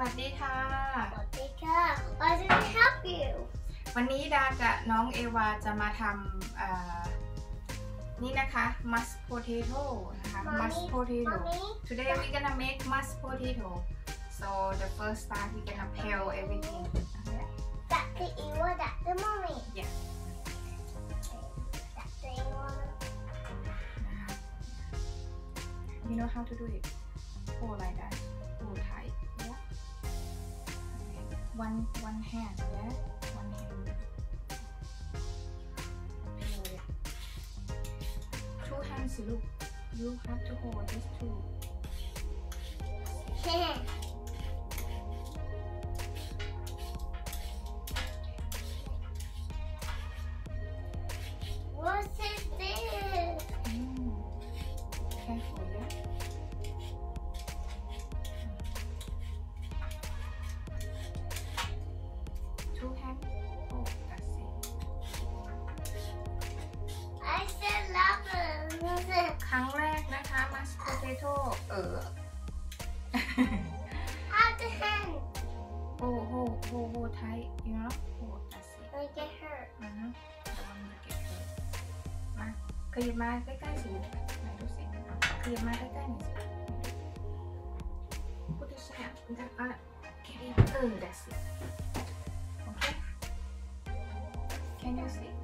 วัสดีค่ะสวัสดีค่ะ I can help you วันนี้ดากับน้องเอวาจะมาทำนี่นะคะ m ั s h e d potato นะคะ m ั s h e d potato today we gonna make mashed potato so the first time we gonna peel everything that the Ewa that the mommy yeah you know how to do it โอ้ไ t ได้โอ้ไทย one one hand, yeah? One hand. Two hands, look. You have to hold these two. ใเออโอ้โหโอ้โหไทย you k n o โอ้ตัดสิ I g ้ t hurt อะมาเก็มาขยับมาใกล้ๆสิไหนดูสิขยบมาใกล้ๆหน่อยสิพูดได้ใช่ได้อ่ะแค่เออได้สิโอเคเค can ้สิ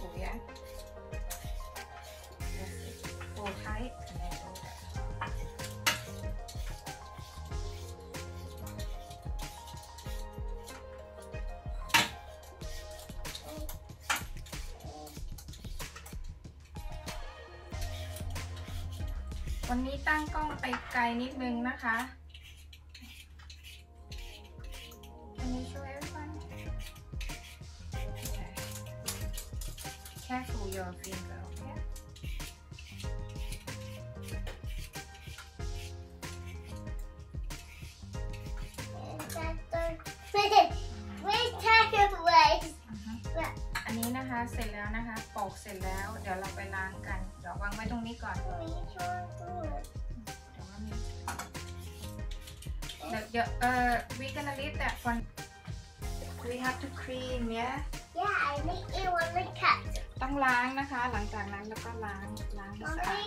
วันนี้ตั้งกล้องไปไกลนิดนึงนะคะะเสร็จแล้วนะคะ ปอกเสร็จแล้ว เดี๋ยวเราไปล้างกัน เดี๋ยววางไว้ตรงนี้ก่อนมีช่วงตู้เดี๋ยวมีเดีวเดี๋เอ่อ we gonna leave that one we have to clean yeah Yeah I n e k e it when we cut ต้องล้างนะคะ หลังจากนั้นแล้วก็ล้างล้างใหสะอาด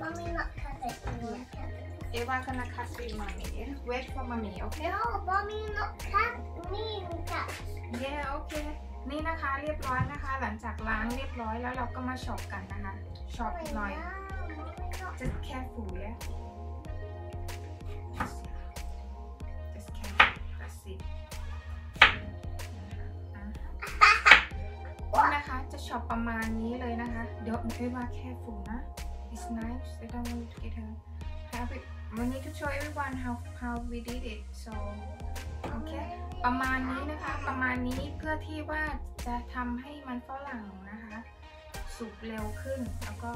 Mommy not cut it you not cut it เอวา gonna cut for mommy wait for mommy okay No Mommy not cut me cut Yeah okay นี่นะคะเรียบร้อยนะคะ หลังจากล้างเรียบร้อยแล้วเราก็มาช็อปกันนะคะช็อปหน่อยจะแค่ฝูยช็อปประมาณนี้เลยนะคะ เดี๋ยวไม่ว่าแค่ฝ่นนะ it's nice I don't want to get her happy we need to show everyone how how we did it so okay ประมาณนี้นะคะประมาณนี้เพื่อที่ว่าจะทำให้มันฝรั่งนะคะสุกเร็วขึ้นแล้วก็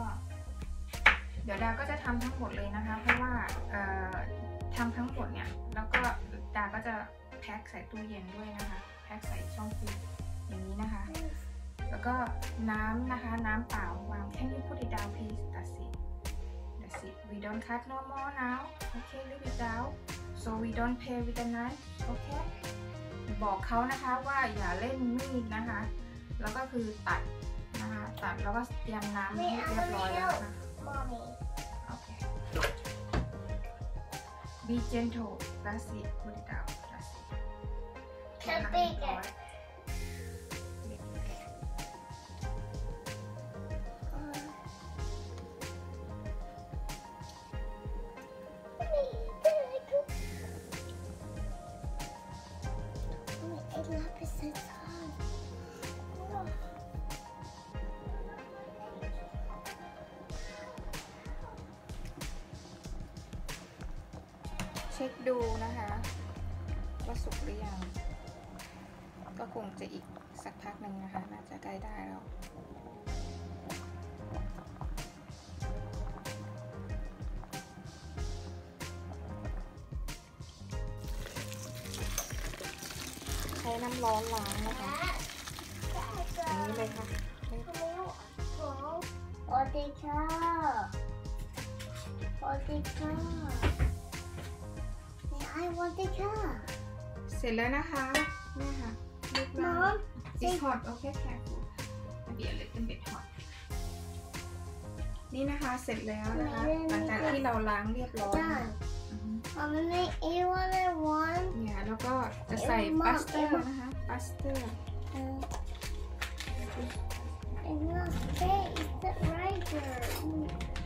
เดี๋ยวดาก็จะทำทั้งหมดเลยนะคะ เพราะว่าทำทั้งหมดเนี่ยแล้วก็ดาก็จะแพ็คใส่ตู้เย็นด้วยนะคะแพ็คใส่ช่องฟิลอย่างนี้นะคะ แล้วก็น้ำนะคะน้ำเปล่าวางแค่นี้พูดดีดาวพีตัดสิตัดสิ We don't cut no more now. Okay, leave it out. So we don't pay with the knife. Okay. บอกเขานะคะว่าอย่าเล่นมีดนะคะ แล้วก็คือตัดนะคะ ตัดแล้วก็เตรียมน้ำให้เรียบร้อยแล้วนะคะ be gentle that's it put i า out that's i ช็คดูนะคะ ว่าสุกหรือยังก็คงจะอีกสักพักหนึ่งนะคะ น่าจะใกล้ได้แล้ว ใช้น้ำร้อนล้างนะคะอันนี้เลยค่ะโอเคค่ะโอเคค่ะ I want the c a เสร็จแล้วนะคะ นี่ค่ะลูกน้องอ t s hot. โอเค careful. เบียร์เลยเป็นเบ็ด h อ t นี่นะคะ เสร็จแล้วนะคะหลังจากที่เราล้างเรียบร้อยตอนนี้ eat w h น t I วอน t เนี่ยแล้วก็จะใส่าสเตอร์นะคะ butter. It's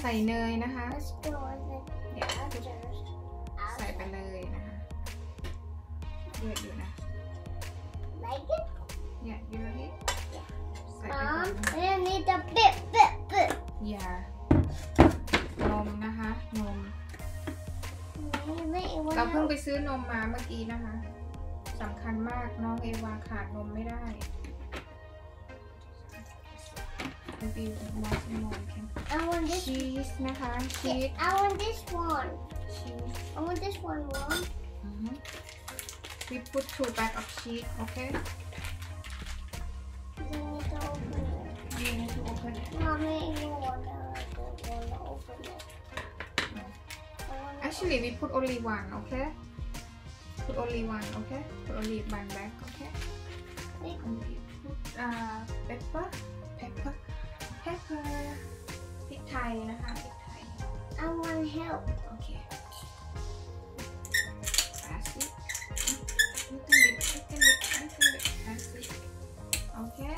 ใส่เนยนะคะ ใส่ไปเลยนะคะเยอะอยู่นะเนี่ยเยอะ i k e ใส่ไปเลย y นมนะคะ นม เราเพิ่งไปซื้อนมมาเมื่อกี้นะคะ สำคัญมากน้องเอวาขาดนมไม่ได้ more I want this. She's I want this one. I want this one, mom. Mm -hmm. We put two back of sheet, okay? You need to open it. You need to open it. Mommy, you want to open it. Actually, we put only one, okay? Put only one, okay? Put only one okay? Put uh, pepper, pepper pepper พริกไทยนะคะพริกไทย I want help โอเค plastic little bit little bit okay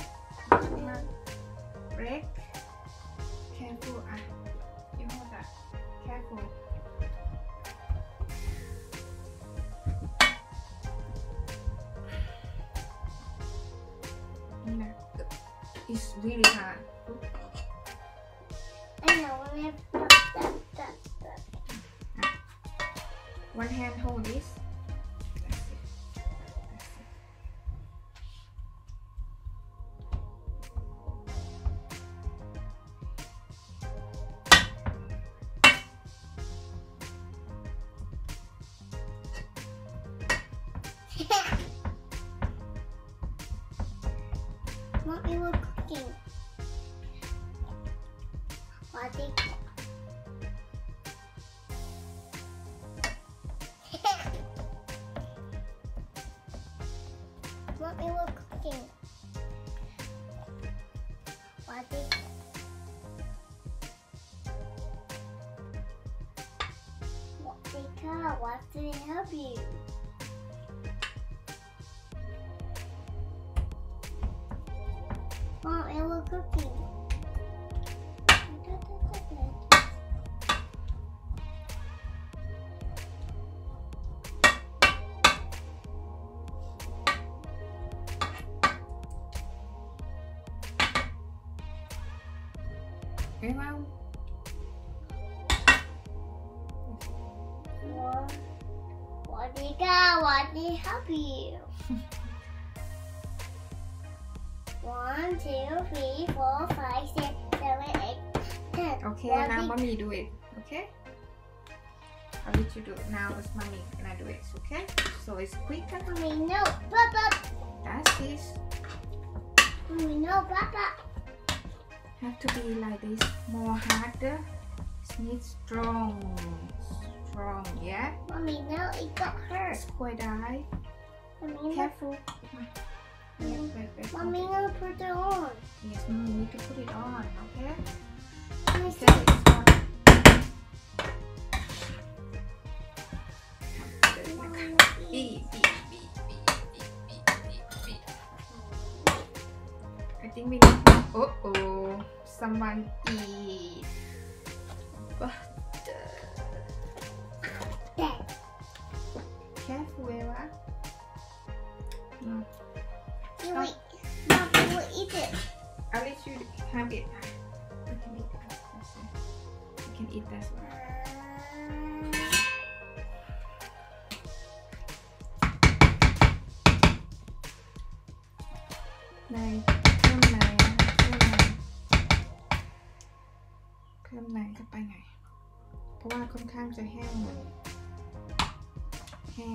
break ah. it's really that, that, that, One hand hold this. what we were cooking. love you. Mom, I will cooking. Hey, Mom. me help you. One, two, three, four, five, six, seven, eight, ten. Okay, One, now mommy do it. Okay? How did you do it? Now it's mommy gonna do it. Okay? So it's quick. Mommy, no, Papa. That's this. Mommy, no, Papa. Have to be like this, more harder. It needs strong wrong, yeah? Mommy, no, it got hurt. Squid eye. Mommy, Careful. Yeah, wait, Mommy, I'm gonna put it on. Yes, Mommy, you need to put it on, okay? Mommy, Beep, beep, beep, beep, beep, beep, beep. I think we need... Uh-oh. Oh, someone No. Hey, wait. Mom, you will eat it. I'll let you have it. You can eat this one. You can eat this one. này cơm này cơm này cơm này ก็ไปไหนเพราะว่าค่อนข้างจะแห้งเลยแห้ง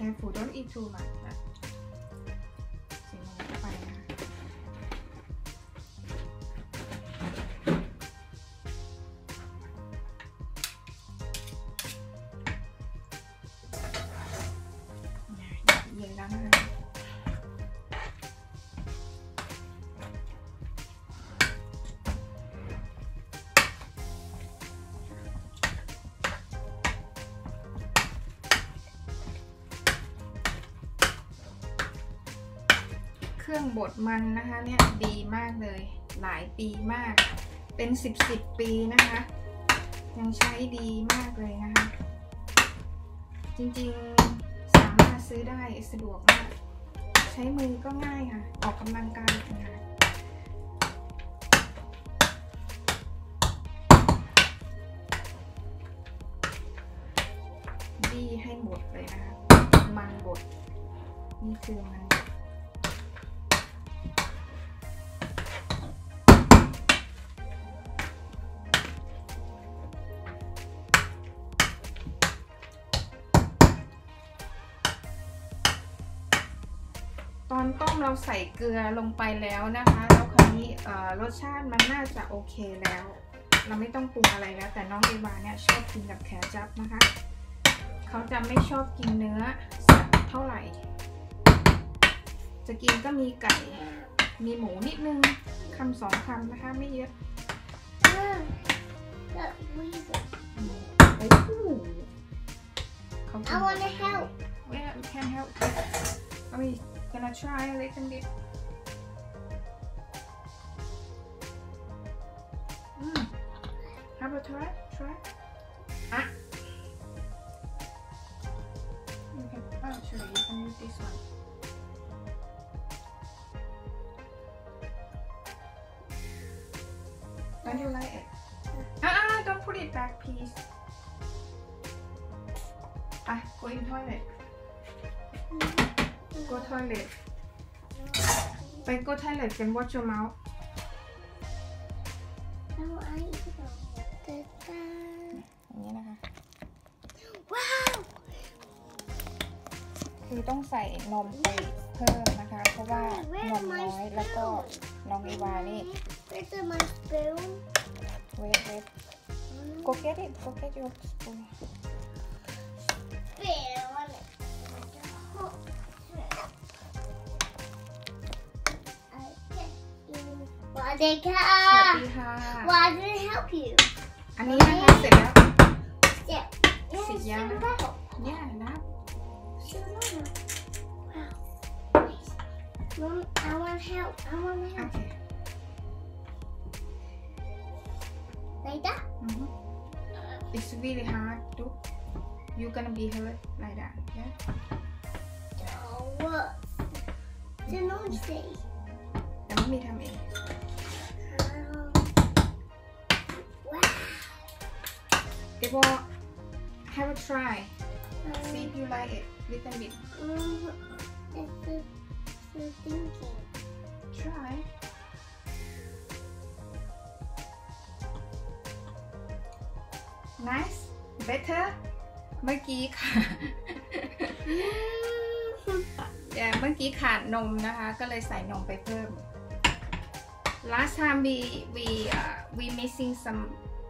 careful. Don't eat too much. บดมันนะคะเนี่ยดีมากเลยหลายปีมากเป็น 10บสปีนะคะ ยังใช้ดีมากเลยนะคะจริงๆสามารถซื้อได้สะดวกมากใช้มือก็ง่ายค่ะออกกำลังกายนะคะบี้ให้หมดเลยนะคะมันบดนี่คือมันเราใส่เกลือลงไปแล้วนะคะแล้วคราวนี้รสชาติมันน่าจะโอเคแล้ว เราไม่ต้องปรุงอะไรแล้ว แต่น้องเอวาเนี่ยชอบกินกับแคจับนะคะ เขาจะไม่ชอบกินเนื้อสัตว์เท่าไหร่ จะกินก็มีไก่มีหมูนิดนึงคำสองคำนะคะไม่เยอะเขา I wanna help. Yeah, we can help. Let me gonna try a little bit mm. a try try ah. you can actually you can use this one don't you like it ah, ah, ah don't put it back please ah go in toilet mm. ก o t o เล e t ไป go t o เ l e t กันา watch your mouth คือต้องใส่นมไปเพิ่มนะคะ เพราะว่านมน้อย แล้วก็นมออีวานี่เวทเวทโกเกตอีกโกเกตยูสปูวัสดีค่ะสวัสดีค่ะ Why did it help you Mom, I want help. I want help. Okay. Like that? Mm -hmm. It's really hard to. You're gonna be hurt like that, yeah? Mm-hmm. No. จะน้องสิแต่ไม่มีทำเอง It บ i ่ l have a try. See if you like it little bit. t r y Nice. Better. เมื่อกี้ค่ะแต่เมื่อกี้ขาดนมนะคะ ก็เลยใส่นมไปเพิ่ม last time we we uh, we missing some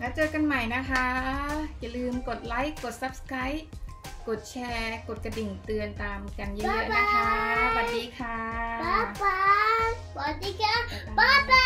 แล้วเจอกันใหม่นะคะ อย่าลืมกดไลค์กด Subscribe กดแชร์ กดกระดิ่งเตือนตามกันเยอะๆนะคะสวัสดีค่ะบ๊ายบายสวัสดีค่ะบ๊ายบาย